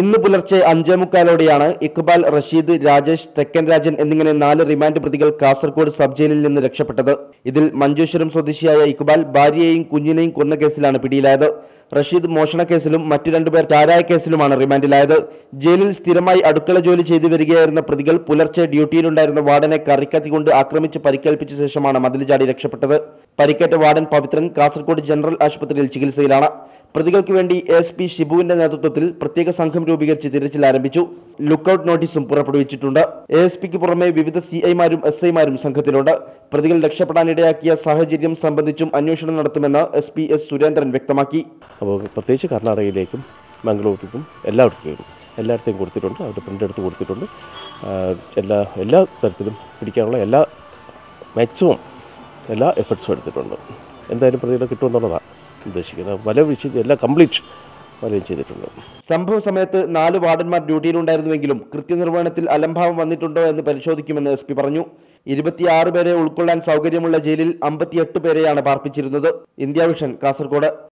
ഇന്ന് പുലർച്ചെ അഞ്ചേ മുക്കാലോടെയാണ് ഇക്ബാൽ റഷീദ് രാജേഷ് തെക്കൻ രാജൻ എന്നിങ്ങനെ നാല് റിമാൻഡ് പ്രതികൾ കാസർഗോഡ് സബ് ജയിലിൽ നിന്ന് രക്ഷപ്പെട്ടത്. ഇതിൽ മഞ്ചേശ്വരം സ്വദേശിയായ ഇക്ബാൽ ഭാര്യയെയും കുഞ്ഞിനെയും കൊന്ന കേസിലാണ് പിടിയിലായത്. റഷീദ് മോഷണ കേസിലും മറ്റു രണ്ടുപേർ ചാരായ കേസിലുമാണ് റിമാൻഡിലായത്. ജയിലിൽ സ്ഥിരമായി അടുക്കള ജോലി ചെയ്തു വരികയായിരുന്ന പ്രതികൾ പുലർച്ചെ ഡ്യൂട്ടിയിലുണ്ടായിരുന്ന വാർഡനെ കറിക്കത്തി കൊണ്ട് ആക്രമിച്ച് പരിക്കേൽപ്പിച്ച ശേഷമാണ് മതിൽ ചാടി രക്ഷപ്പെട്ടത്. പരിക്കേറ്റ വാർഡൻ പവിത്രൻ കാസർഗോഡ് ജനറൽ ആശുപത്രിയിൽ ചികിത്സയിലാണ്. പ്രതികൾക്ക് വേണ്ടി എസ് പി ഷിബുവിന്റെ നേതൃത്വത്തിൽ പ്രത്യേക സംഘം രൂപീകരിച്ച് തിരച്ചിൽ ആരംഭിച്ചു. ലുക്കൌട്ട് നോട്ടീസും പുറപ്പെടുവിച്ചിട്ടുണ്ട്. എസ് പിക്ക് പുറമെ വിവിധ സി ഐമാരും എസ് ഐമാരും സംഘത്തിലുണ്ട്. പ്രതികൾ രക്ഷപ്പെടാനിടയാക്കിയ സാഹചര്യം സംബന്ധിച്ചും അന്വേഷണം നടത്തുമെന്ന് എസ് പി എസ് സുരേന്ദ്രൻ വ്യക്തമാക്കി. അപ്പോൾ പ്രത്യേകിച്ച് കർണാടകയിലേക്കും മംഗളൂരുക്കും എല്ലായിടത്തേക്കും എല്ലായിടത്തേക്കും കൊടുത്തിട്ടുണ്ട്. അവരുടെ പ്രിന്റ് എടുത്ത് കൊടുത്തിട്ടുണ്ട്. എല്ലാ എല്ലാ തരത്തിലും പിടിക്കാനുള്ള എല്ലാ മാക്സിമം എല്ലാ എഫർട്സും എടുത്തിട്ടുണ്ട്. എന്തായാലും പ്രതികളെ കിട്ടുമെന്നുള്ളതാണ് ഉദ്ദേശിക്കുന്നത്. വല വിളിച്ച് എല്ലാം കംപ്ലീറ്റ് വലയും ചെയ്തിട്ടുണ്ട്. സംഭവ സമയത്ത് നാല് വാർഡന്മാർ ഡ്യൂട്ടിയിലുണ്ടായിരുന്നുവെങ്കിലും കൃത്യനിർവഹണത്തിൽ അലംഭാവം വന്നിട്ടുണ്ടോ എന്ന് പരിശോധിക്കുമെന്ന് എസ് പി പറഞ്ഞു. ഇരുപത്തിയാറ് പേരെ ഉൾക്കൊള്ളാൻ സൗകര്യമുള്ള ജയിലിൽ അമ്പത്തിയെട്ട് പേരെയാണ് പാർപ്പിച്ചിരുന്നത്. India vision Kasaragod.